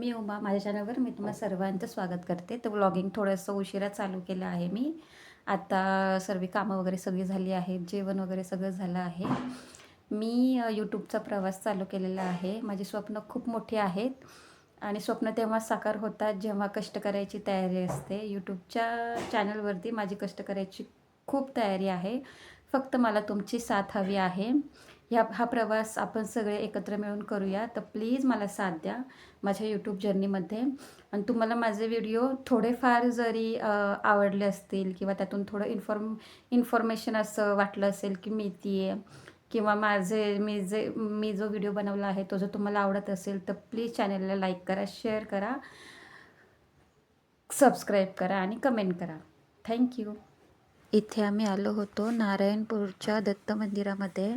मी उमा माझ्या चॅनलवर मी तुम्हाला सर्वांचं स्वागत करते. तर ब्लॉगिंग थोडंसं उशिरा चालू केलं आहे मी. आता सर्व कामं वगैरे सगळी झाली आहेत जेवण वगैरे सगळं झालं आहे. मी यूट्यूबचा प्रवास चालू केलेला आहे. माझी स्वप्न खूप मोठी आहेत. आणि स्वप्न तेव्हा साकार होतात जेव्हा कष्ट करायची तयारी असते. यूट्यूबच्या चॅनलवरती माझी कष्ट करायची खूप तयारी आहे. फक्त मला तुमची साथ हवी आहे. ह्या हा प्रवास आपण सगळे एकत्र मिळून करूया. तर प्लीज मला साथ द्या माझ्या यूट्यूब जर्नीमध्ये आणि तुम्हाला माझे व्हिडिओ थोडेफार जरी आवडले असतील किंवा त्यातून थोडं इन्फॉर्म इन्फॉर्मेशन असं वाटलं असेल की मिळती आहे किंवा माझे मी जे मी जो व्हिडिओ बनवला आहे तो जर तुम्हाला आवडत असेल तर प्लीज चॅनलला लाईक करा शेअर करा सबस्क्राईब करा आणि कमेंट करा. थँक्यू इथे आम्ही आलो होतो नारायणपूरच्या दत्त मंदिरामध्ये.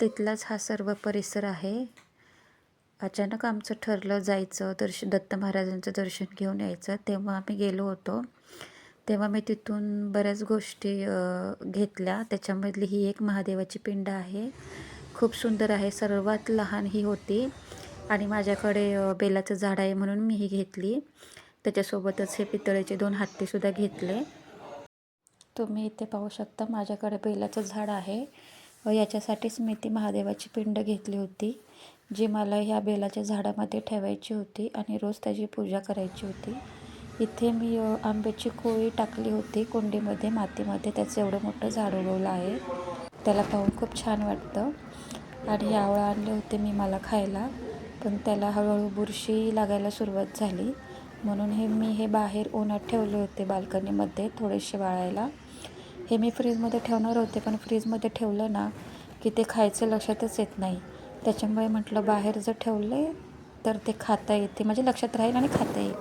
तिथलाच हा सर्व परिसर आहे. अचानक आमचं ठरलं जायचं दर्श दत्त महाराजांचं दर्शन घेऊन यायचं. तेव्हा आम्ही गेलो होतो. तेव्हा मी तिथून बऱ्याच गोष्टी घेतल्या. त्याच्यामधली ही एक महादेवाची पिंड आहे. खूप सुंदर आहे. सर्वात लहान ही होती. आणि माझ्याकडे बेलाचं झाड आहे म्हणून मी ही घेतली. त्याच्यासोबतच हे पितळेचे दोन हत्तीसुद्धा घेतले. तुम्ही इथे पाहू शकता माझ्याकडे बेलाचं झाड आहे. याच्यासाठीच मी ती महादेवाची पिंड घेतली होती जी मला ह्या बेलाच्या झाडामध्ये ठेवायची होती आणि रोज त्याची पूजा करायची होती. इथे मी आंब्याची कोळी टाकली होती कुंडीमध्ये मातीमध्ये. त्याचं एवढं मोठं झाड उगवलं आहे. त्याला पाहून खूप छान वाटतं. आणि हे आवळं आणले होते मी मला खायला पण त्याला हळूहळू बुरशी लागायला सुरुवात झाली. म्हणून हे मी हे बाहेर उन्हात ठेवले होते बाल्कनीमध्ये थोडेसे वाळायला. हे मी फ्रीजमध्ये ठेवणार होते पण फ्रीजमध्ये ठेवलं ना की ते खायचं लक्षातच येत नाही. त्याच्यामुळे म्हटलं बाहेर जर ठेवले तर ते खाता येते. म्हणजे लक्षात राहील आणि खाता येईल.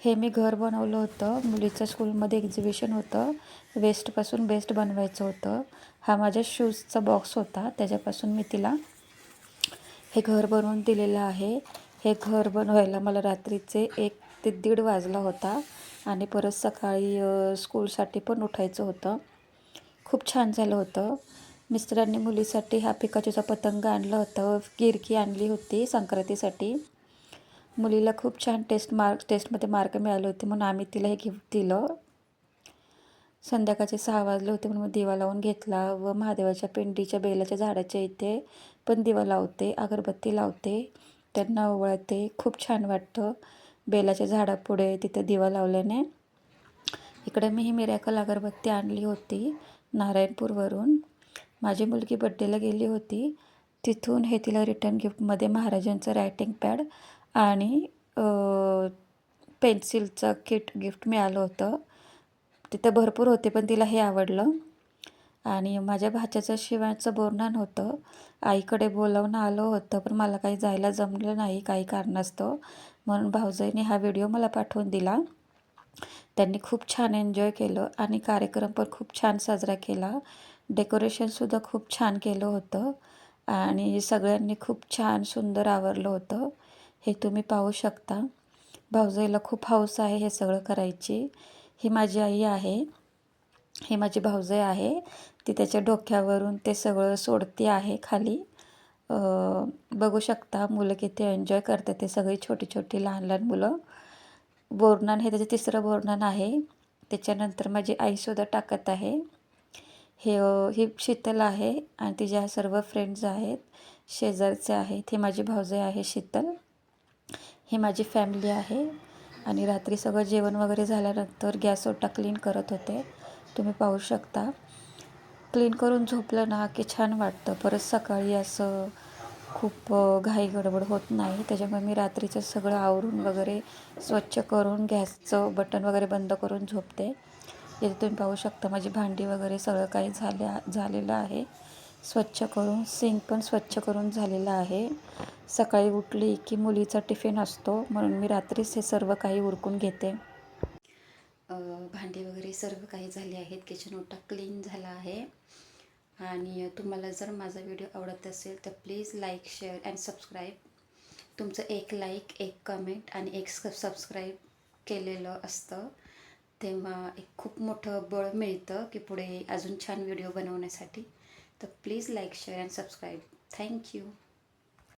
हे मी घर बनवलं होतं. मुलीचं स्कूलमध्ये एक्झिबिशन होतं. वेस्टपासून बेस्ट बनवायचं होतं. हा माझ्या शूजचा बॉक्स होता. त्याच्यापासून मी तिला हे घर बनवून दिलेलं आहे. हे घर बनवायला मला रात्रीचे एक ते दीड वाजला होता आणि परत सकाळी स्कूलसाठी पण उठायचं होतं. खूप छान झालं होतं. मिस्टरांनी मुलीसाठी हा पिकाचूचा पतंग आणलं होतं. गिरकी आणली होती संक्रांतीसाठी. मुलीला खूप छान टेस्ट मार्क टेस्टमध्ये मार्क मिळाले होते म्हणून आम्ही तिला हे गिफ्ट दिलं. संध्याकाळचे सहा वाजले होते म्हणून मग दिवा लावून घेतला व महादेवाच्या पिंडीच्या बेलाच्या झाडाच्या इथे पण दिवा लावते अगरबत्ती लावते. त्यांना ओवळते. खूप छान वाटतं. बेलाच्या झाडापुढे तिथे दिवा लावल्याने. इकडे मी ही मिरॅकल अगरबत्ती आणली होती नारायणपूरवरून. माझी मुलगी बड्डेला गेली होती. तिथून हे तिला रिटर्न गिफ्टमध्ये महाराजांचं रायटिंग पॅड आणि पेन्सिलचं किट गिफ्ट मिळालं होतं. तिथं भरपूर होते पण तिला हे आवडलं. आणि माझ्या भाच्याचं शिवायचं बोरणान होतं आईकडे बोलावून आलं होतं पण मला काही जायला जमलं नाही काही कारणास्तव. म्हणून भाऊजाईने हा व्हिडिओ मला पाठवून दिला. त्यांनी खूप छान एन्जॉय केलं आणि कार्यक्रम पण खूप छान साजरा केला. डेकोरेशनसुद्धा खूप छान केलं होतं आणि सगळ्यांनी खूप छान सुंदर आवरलं होतं. हे तुम्ही पाहू शकता. भाऊजाईला खूप हौस आहे हे सगळं करायची. ही माझी आई आहे. हे माझी भाऊजाई आहे. ती त्याच्या डोक्यावरून ते सगळं सोडती आहे खाली. बघू शकता मुलं किती एन्जॉय करतात ते सगळी छोटी छोटी लहान लहान मुलं. बोरनान हे त्याचं तिसरं बोरनान आहे. त्याच्यानंतर माझी आईसुद्धा टाकत आहे. हे ही शीतल आहे आणि तिच्या सर्व फ्रेंड्स आहेत. शेजारचे आहेत. हे माझी भाऊजाई आहे शीतल. ही माझी फॅमिली आहे. आणि रात्री सगळं जेवण वगैरे झाल्यानंतर गॅस ओटा क्लीन करत होते. तुम्ही पाहू शकता. क्लीन करून झोपलं ना की छान वाटतं. परत सकाळी असं खूप घाई गडबड होत नाही. त्याच्यामुळे मी रात्रीचं सगळं आवरून वगैरे स्वच्छ करून गॅसचं बटन वगैरे बंद करून झोपते. इथे तुम्ही पाहू शकता माझी भांडी वगैरे सगळं काही झाल्या झालेलं आहे. स्वच्छ करून सिंक पण स्वच्छ करून झालेलं आहे. सकाळी उठली की मुलीचा टिफिन असतो. म्हणून मी रात्रीच हे सर्व काही उरकून घेते. भांडी वगैरे सर्व काही झाले आहेत. किचन ओटा क्लीन झाला आहे. आणि तुम्हाला जर माझा व्हिडिओ आवडत असेल तर please like share and subscribe तुमचं एक लाईक एक कमेंट आणि एक सबस्क्राईब केलेलं असतं. तेव्हा एक खूप मोठं बळ मिळतं की पुढे अजून छान व्हिडिओ बनवण्यासाठी. तर please like share and subscribe thank you